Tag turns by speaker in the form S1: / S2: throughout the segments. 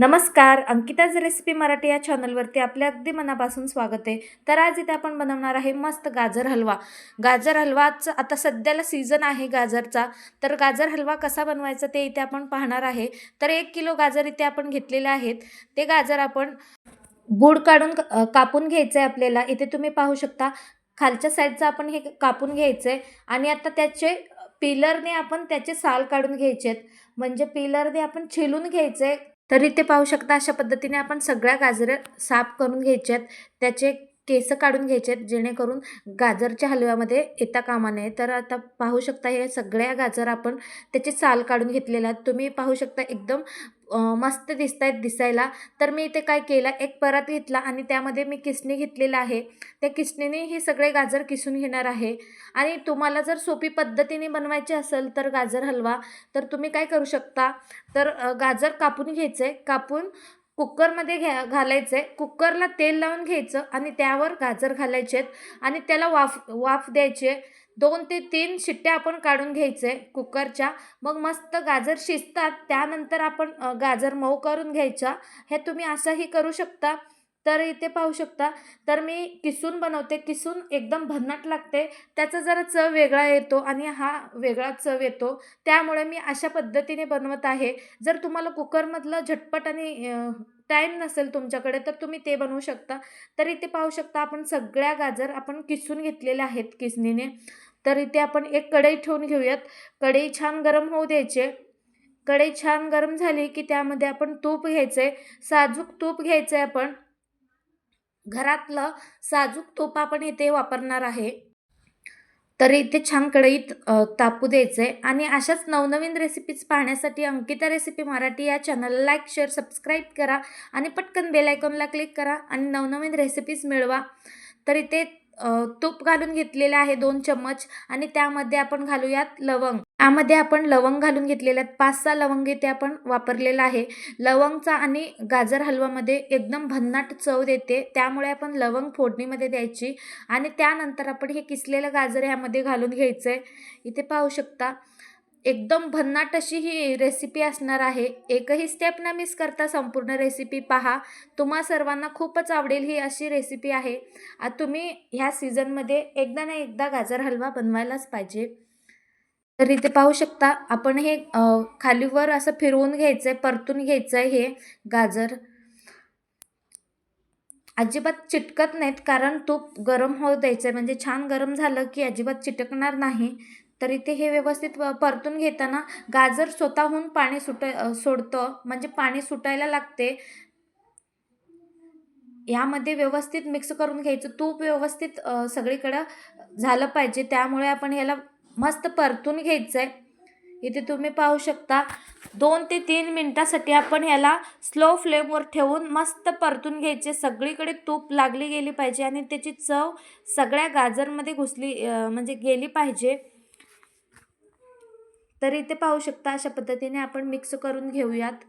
S1: नमस्कार अंकिताज रेसिपी मराठी या चॅनलवरती आपल्या अगदी मनापासून स्वागत आहे. तर आज इथे आपण बनवणार आहे मस्त गाजर हलवा. गाजर हलवाच आता सध्याला सीझन आहे गाजरचा. तर गाजर हलवा कसा बनवायचा ते इथे आपण पाहणार आहे. तर एक किलो गाजर इथे आपण घेतलेले आहेत. ते गाजर आपण बूड काढून कापून घ्यायचं आहे आपल्याला. इथे तुम्ही पाहू शकता खालच्या साईडचं आपण हे कापून घ्यायचं आहे आणि आता त्याचे पिलरने आपण त्याचे साल काढून घ्यायचे आहेत म्हणजे पिलरने आपण छिलून घ्यायचे तर इथे पाहू शकता अशा पद्धतीने आपण सगळ्या गाजऱ्या साफ करून घ्यायच्यात. आहेत त्याचे केस काढून घ्यायचे आहेत जेणेकरून गाजरच्या हलव्यामध्ये येता कामा नये. तर आता पाहू शकता हे सगळ्या गाजर आपण त्याचे साल काढून घेतलेला आहेत. तुम्ही पाहू शकता एकदम मस्त दिसत आहेत दिसायला. तर मी इथे काय केलं एक परत घेतला आणि त्यामध्ये मी किसणी घेतलेला आहे. त्या किसणीने हे सगळे गाजर किसून घेणार आहे. आणि तुम्हाला जर सोपी पद्धतीने बनवायचे असेल तर गाजर हलवा. तर तुम्ही काय करू शकता? तर गाजर कापून घ्यायचं आहे कापून कुकरमध्ये घ्या घालायचं. आहे कुकरला तेल लावून घ्यायचं आणि त्यावर गाजर घालायचे आहेत आणि त्याला वाफ वाफ द्यायचे. दोन ते तीन शिट्ट्या आपण काढून घ्यायचे कुकरच्या. मग मस्त गाजर शिजतात. त्यानंतर आपण गाजर मऊ करून घ्यायचा. हे तुम्ही असंही करू शकता. तर इथे पाहू शकता. तर मी किसून बनवते. किसून एकदम भन्नाट लागते. त्याचा जरा चव वेगळा येतो आणि हा वेगळा चव येतो. त्यामुळे मी अशा पद्धतीने बनवत आहे. जर तुम्हाला कुकरमधलं झटपट आणि टाईम नसेल तुमच्याकडे तर तुम्ही ते बनवू शकता. तर इथे पाहू शकता आपण सगळ्या गाजर आपण किसून घेतलेल्या आहेत किसणीने. तर इथे आपण एक कढई ठेवून घेऊयात. कढई छान गरम होऊ द्यायचे. कढई छान गरम झाली की त्यामध्ये आपण तूप घ्यायचं आहे साजूक तूप घ्यायचं आहे आपण. घरातलं साजूक तोप आपण इथे वापरणार आहे. तर इथे छान कढईत तापू द्यायचं आहे आणि अशाच नवनवीन रेसिपीज पाहण्यासाठी अंकिता रेसिपी मराठी या चॅनलला लाईक शेअर सबस्क्राईब करा. आणि पटकन बेल आयकॉनला क्लिक करा आणि नवनवीन रेसिपीज मिळवा. तर इथे तूप घालून घेतलेलं आहे दोन चम्मच. आणि त्यामध्ये आपण घालूयात लवंग. यामध्ये आपण लवंग घालून घेतलेले आहेत पाच सहा लवंग इथे आपण वापरलेला आहे. लवंगचा आणि गाजर हलवामध्ये एकदम भन्नाट चव देते. त्यामुळे आपण लवंग फोडणीमध्ये द्यायची आणि त्यानंतर आपण हे किसलेलं गाजर ह्यामध्ये घालून घ्यायचं आहे इथे पाहू शकता एकदम भन्नाट अशी ही रेसिपी असणार आहे. एकही स्टेप न मिस करता संपूर्ण रेसिपी पहा. तुम्हा सर्वांना खूपच आवडेल ही अशी रेसिपी आहे. तुम्ही ह्या सीझनमध्ये एकदा ना एकदा गाजर हलवा बनवायलाच पाहिजे. तर इथे पाहू शकता. आपण हे खालीवर असं फिरवून घ्यायचं आहे परतून घ्यायचं आहे हे गाजर. अजिबात चिटकत नाहीत कारण तूप गरम होऊ द्यायचं आहे म्हणजे छान गरम झालं की अजिबात चिटकणार नाही. तर इथे हे व्यवस्थित परतून घेताना गाजर स्वतःहून पाणी सुट सोडतं. म्हणजे पाणी सुटायला लागते. यामध्ये व्यवस्थित मिक्स करून घ्यायचं. तूप व्यवस्थित सगळीकडं झालं पाहिजे. त्यामुळे आपण ह्याला मस्त परतून घ्यायचं आहे इथे तुम्ही पाहू शकता दोन ते तीन मिनटासाठी आपण ह्याला स्लो फ्लेमवर ठेवून मस्त परतून घ्यायचे. सगळीकडे तूप लागली गेली पाहिजे आणि त्याची चव सगळ्या गाजरमध्ये घुसली म्हणजे गेली पाहिजे. तर इथे पाहू शकता अशा पद्धतीने आपण मिक्स करून घेऊयात.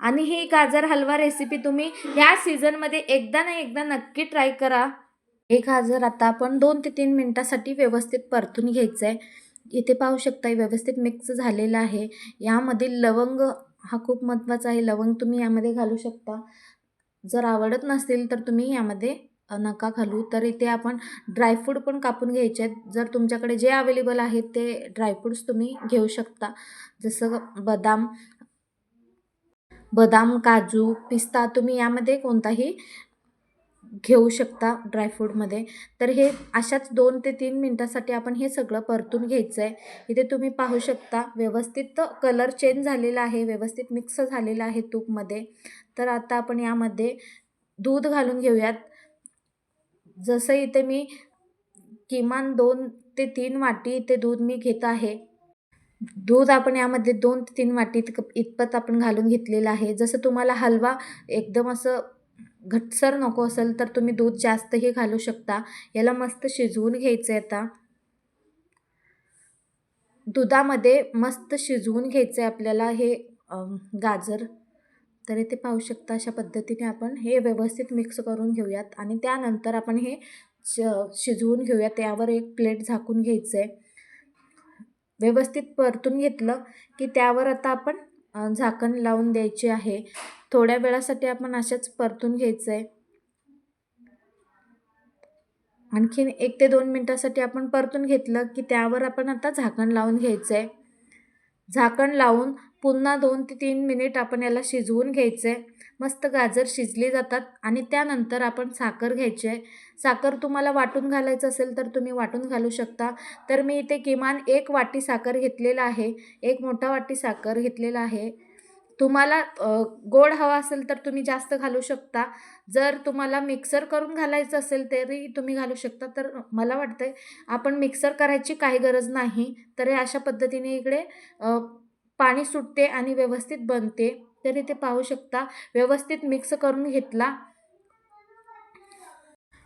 S1: आणि ही गाजर हलवा रेसिपी तुम्ही ह्या सीझनमध्ये एकदा ना एकदा नक्की ट्राय करा. हे गाजर आता आपण दोन ते तीन मिनटासाठी व्यवस्थित परतून घ्यायचं आहे इथे पाहू शकता व्यवस्थित मिक्स झालेलं आहे. यामधील लवंग हा खूप महत्त्वाचा आहे. लवंग तुम्ही यामध्ये घालू शकता. जर आवडत नसतील तर तुम्ही यामध्ये नका घालू. तर इथे आपण ड्रायफ्रूट पण कापून घ्यायचे आहेत. जर तुमच्याकडे जे अवेलेबल आहेत ते ड्रायफ्रूट्स तुम्ही घेऊ शकता. जसं बदाम बदाम काजू पिस्ता तुम्ही यामध्ये कोणताही घेऊ शकता ड्रायफ्रूटमध्ये तर हे अशाच दोन ते तीन मिनटासाठी आपण हे सगळं परतून घ्यायचं आहे इथे तुम्ही पाहू शकता व्यवस्थित कलर चेंज झालेला आहे व्यवस्थित मिक्स झालेला आहे तूपमध्ये. तर आता आपण यामध्ये दूध घालून घेऊयात. जसं इथे मी किमान दोन ते तीन वाटी इथे दूध मी घेत आहे. दूध आपण यामध्ये दोन ते तीन वाटी इतकं इतपत आपण घालून घेतलेलं आहे. जसं तुम्हाला हलवा एकदम असं घटसर नको असेल तर तुम्ही दूध जास्तही घालू शकता. याला मस्त शिजवून घ्यायचं आहे आता. दुधामध्ये मस्त शिजवून घ्यायचं आहे आपल्याला हे गाजर. तर इथे पाहू शकता अशा पद्धतीने आपण हे व्यवस्थित मिक्स करून घेऊयात. आणि त्यानंतर आपण हे श शिजवून घेऊयात. त्यावर एक प्लेट झाकून घ्यायचं आहे व्यवस्थित परतून घेतलं की त्यावर आता आपण झाकण लावून द्यायची आहे. थोड्या वेळासाठी आपण अशाच परतून घ्यायचं आहे आणखीन एक ते दोन मिनटासाठी आपण परतून घेतलं की त्यावर आपण आता झाकण लावून घ्यायचं आहे झाकण लावून पुन्हा दोन ते तीन मिनिट आपण याला शिजवून घ्यायचं आहे मस्त गाजर शिजली जातात आणि त्यानंतर आपण साखर घ्यायची आहे साखर तुम्हाला वाटून घालायचं असेल तर तुम्ही वाटून घालू शकता. तर मी इथे किमान एक वाटी साखर घेतलेला आहे. एक मोठा वाटी साखर घेतलेला आहे. तुम्हाला गोड हवा असेल तर तुम्ही जास्त घालू शकता. जर तुम्हाला मिक्सर करून घालायचं असेल तरी तुम्ही घालू शकता. तर मला वाटतं आहे आपण मिक्सर करायची काही गरज नाही. तर हे अशा पद्धतीने इकडे पाणी सुटते आणि व्यवस्थित बनते. तरी ते पाहू शकता. व्यवस्थित मिक्स करून घेतला.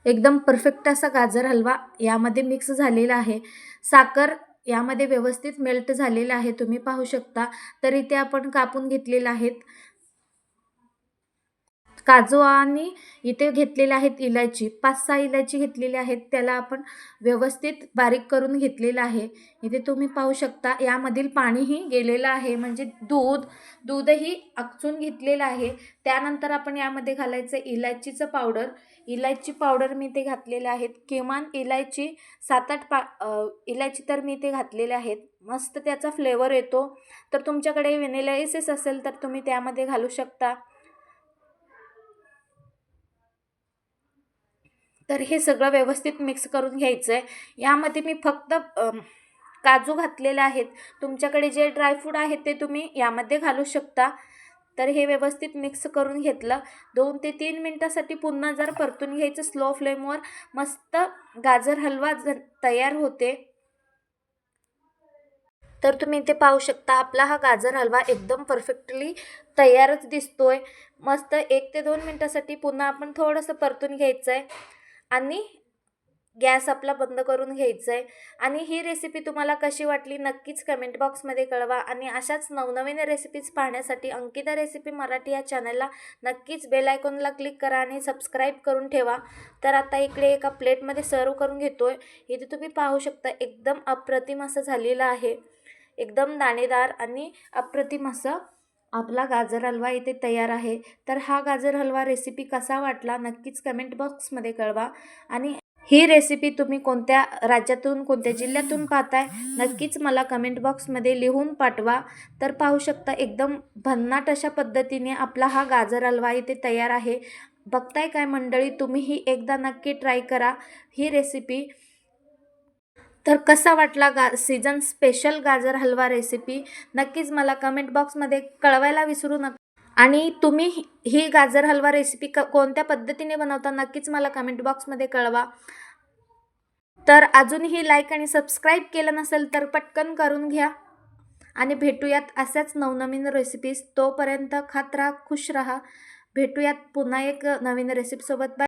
S1: एकदम परफेक्ट असा गाजर हलवा यामध्ये मिक्स झालेला आहे. साखर यामध्ये व्यवस्थित मेल्ट झालेला आहे तुम्ही पाहू शकता. तर इथे आपण कापून घेतलेले आहेत. काजू आणि इथे घेतलेले आहेत इलायची पाच सहा इलायची घेतलेली आहेत त्याला आपण व्यवस्थित बारीक करून घेतलेलं आहे. इथे तुम्ही पाहू शकता यामधील पाणीही गेलेलं आहे म्हणजे दूध दूधही अकचून घेतलेलं आहे. त्यानंतर आपण यामध्ये घालायचं इलायचीचं पावडर. इलायची पावडर मी ते घातलेले आहेत किमान इलायची सात आठ पा इलायची तर मी ते घातलेले आहेत. मस्त त्याचा फ्लेवर येतो. तर तुमच्याकडे व्हेनिला एसेस असेल तर तुम्ही त्यामध्ये घालू शकता. तर हे सगळं व्यवस्थित मिक्स करून घ्यायचं आहे यामध्ये मी फक्त काजू घातलेले आहेत. तुमच्याकडे जे ड्रायफ्रूट आहेत ते तुम्ही यामध्ये घालू शकता. तर हे व्यवस्थित मिक्स करून घेतलं. दोन ते तीन मिनटासाठी पुन्हा जर परतून घ्यायचं स्लो फ्लेमवर मस्त गाजर हलवा ज तयार होते. तर तुम्ही इथे पाहू शकता आपला हा गाजर हलवा एकदम परफेक्टली तयारच दिसतोय. मस्त एक ते दोन मिनटासाठी पुन्हा आपण थोडंसं परतून घ्यायचं आहे आणि गॅस आपला बंद करून घ्यायचा आहे आणि ही रेसिपी तुम्हाला कशी वाटली नक्कीच कमेंट बॉक्समध्ये कळवा. आणि अशाच नवनवीन रेसिपीज पाहण्यासाठी अंकिता रेसिपी मराठी या चॅनलला नक्कीच बेल आयकॉनला क्लिक करा आणि सबस्क्राईब करून ठेवा. तर आता इकडे एका प्लेटमध्ये सर्व करून घेतो आहे इथे तुम्ही पाहू शकता एकदम अप्रतिम असं झालेलं आहे. एकदम दाणेदार आणि अप्रतिम असं आपला गाजर हलवा इथे तयार आहे. तर हा गाजर हलवा रेसिपी कसा वाटला नक्कीच कमेंट बॉक्समध्ये कळवा. आणि ही रेसिपी तुम्ही कोणत्या राज्यातून कोणत्या जिल्ह्यातून पाहताय नक्कीच मला कमेंट बॉक्समध्ये लिहून पाठवा. तर पाहू शकता एकदम भन्नाट अशा पद्धतीने आपला हा गाजर हलवा इथे तयार आहे. बघताय काय मंडळी? तुम्ही ही एकदा नक्की ट्राय करा ही रेसिपी तर कसा वाटला गा सीझन स्पेशल गाजर हलवा रेसिपी नक्कीच मला कमेंट बॉक्समध्ये कळवायला विसरू नका. आणि तुम्ही ही- ही गाजर हलवा रेसिपी क कोणत्या पद्धतीने बनवता नक्कीच मला कमेंट बॉक्समध्ये कळवा. तर अजूनही लाईक आणि सबस्क्राईब केलं नसेल तर पटकन करून घ्या. आणि भेटूयात अशाच नवनवीन रेसिपीज तोपर्यंत खात राहा खुश राहा. भेटूयात पुन्हा एक नवीन रेसिपीसोबत बाय